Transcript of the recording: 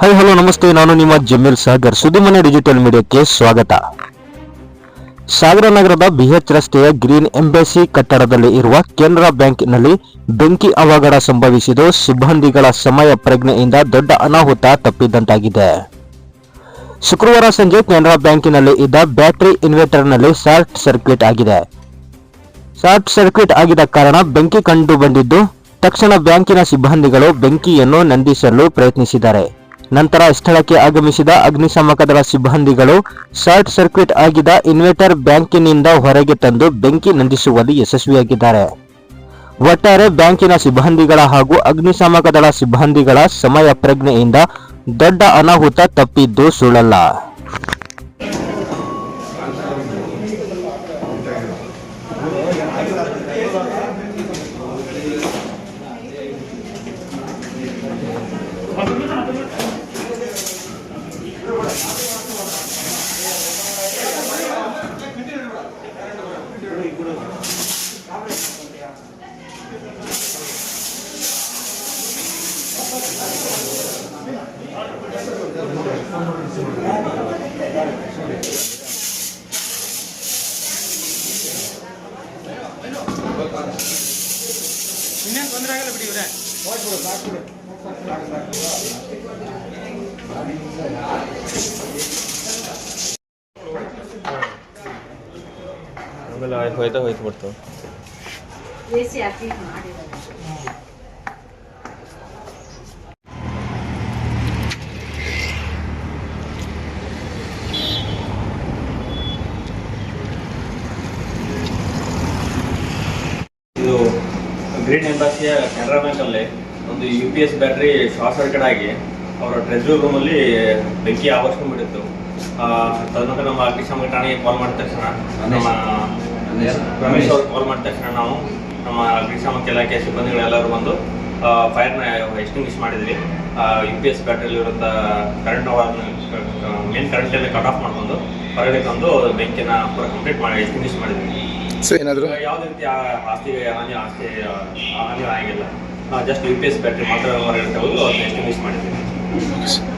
Hi hello ನಮಸ್ತೆ. ನಾನು ನಿಮ್ಮ ಜಮೀಲ್ ಸಾಗರ್. ಸುದ್ದಿಮನೆ ಡಿಜಿಟಲ್ ಮೀಡಿಯಾಕ್ಕೆ ಸ್ವಾಗತ. ಸಾಗರ ನಗರದ ಬಿಎಚ್ ರಸ್ತೆಯ ಗ್ರೀನ್ ಎಂಬೆಸಿ ಕಟ್ಟಡದಲ್ಲಿ ಇರುವ ಕೆನರಾ ಬ್ಯಾಂಕ್ನಲ್ಲಿ ಬೆಂಕಿ ಅವಘಡ ಸಂಭವಿಸಿದ್ದು ಸಿಬ್ಬಂದಿಗಳ ಸಮಯ ಪ್ರಜ್ಞೆಯಿಂದ ದೊಡ್ಡ ಅನಾಹುತ ತಪ್ಪಿದ್ದಂತಾಗಿದೆ ಶುಕ್ರವಾರ ಸಂಜೆ ಕೆನರಾ ಬ್ಯಾಂಕಿನಲ್ಲಿ ಇದ್ದ ಬ್ಯಾಟರಿ ಇನ್ವರ್ಟರ್ನಲ್ಲಿ ಶಾರ್ಟ್ ಸರ್ಕ್ಯೂಟ್ ಆಗಿದೆ. ಶಾರ್ಟ್ ಸರ್ಕ್ಯೂಟ್ ಆಗಿದ ಕಾರಣ ಬೆಂಕಿ ಕಂಡು ಬಂದಿದ್ದು ತಕ್ಷಣ ಬ್ಯಾಂಕಿನ ಸಿಬ್ಬಂದಿಗಳು ಬೆಂಕಿಯನ್ನು ನಂದಿಸಲು ಪ್ರಯತ್ನಿಸಿದ್ದಾರೆ. ನಂತರ ಸ್ಥಳಕ್ಕೆ ಆಗಮಿಸಿದ ಅಗ್ನಿಶಾಮಕ ದಳ ಸಿಬ್ಬಂದಿಗಳು ಶಾರ್ಟ್ ಸರ್ಕ್ಯೂಟ್ ಆಗಿದ ಇನ್ವರ್ಟರ್ ಬ್ಯಾಂಕಿನಿಂದ ಹೊರಗೆ ತಂದು ಬೆಂಕಿ ನಂದಿಸುವಲ್ಲಿ ಯಶಸ್ವಿಯಾಗಿದ್ದಾರೆ. ಒಟ್ಟಾರೆ ಬ್ಯಾಂಕಿನ ಸಿಬ್ಬಂದಿಗಳ ಹಾಗೂ ಅಗ್ನಿಶಾಮಕ ದಳ ಸಿಬ್ಬಂದಿಗಳ ಸಮಯ ಪ್ರಜ್ಞೆಯಿಂದ ದೊಡ್ಡ ಅನಾಹುತ ತಪ್ಪಿದ್ದು ಸುಳ್ಳಲ್ಲ. ಇನ್ನೇನು ತೊಂದರೆ ಆಗಲ್ಲ ಬಿಡಿ ಇವ್ರೆ ಆಮೇಲೆ ಹೋಯ್ತಾ ಹೋಯ್ತು ಬಿಡ್ತು ಗ್ರೀನ್ ಎಂಬಾಸಿಯ ಕೆನರಾ ಬ್ಯಾಂಕಲ್ಲಿ ಒಂದು U P S battery short circuit ಆಗಿ ಅವರ ಟ್ರೆಜರ್ ರೂಮಲ್ಲಿ ಬೆಂಕಿ ಆವರಿಸ್ಕೊಂಡ್ಬಿಟ್ಟಿತ್ತು ತದನಂತರ ನಮ್ಮ ಅಗ್ನಿಶಾಮಕ ಠಾಣೆಗೆ ಕಾಲ್ ಮಾಡಿದ ತಕ್ಷಣ ನಮ್ಮ ರಮೇಶ್ ಅವ್ರಿಗೆ ಕಾಲ್ ಮಾಡಿದ ತಕ್ಷಣ ನಾವು ನಮ್ಮ ಅಗ್ನಿಶಾಮಕ ಇಲಾಖೆ ಸಿಬ್ಬಂದಿಗಳೆಲ್ಲರೂ ಬಂದು ಫೈರ್ನ ಎಕ್ಸ್ಟಿಂಗ್ವಿಷ್ ಮಾಡಿದ್ವಿ. ಯು ಪಿ ಎಸ್ ಬ್ಯಾಟ್ರಿಯಲ್ಲಿರುವಂಥ ಕರೆಂಟ್ ಮೇನ್ ಕರೆಂಟಲ್ಲಿ ಕಟ್ ಆಫ್ ಮಾಡ್ಕೊಂಡು ಹೊರಗಡೆ ತಂದು ಬೆಂಕಿನ ಪೂರ ಕಂಪ್ಲೀಟ್ ಮಾಡಿ ಎಕ್ಸ್ಟಿಂಗ್ವಿಷ್ ಮಾಡಿದ್ವಿ. ಸೊ ಏನಾದರೂ? ಯಾವುದೇ ರೀತಿ ಆಸ್ತಿಗೆ ಹಾನಿ ಆಸ್ತಿ ಹಾನಿ ಆಗಿಲ್ಲ. Just U P S battery ಮಾತ್ರ ಎಸ್ಟಿಮೇಟ್ ಮಾಡಿದ್ದೀವಿ.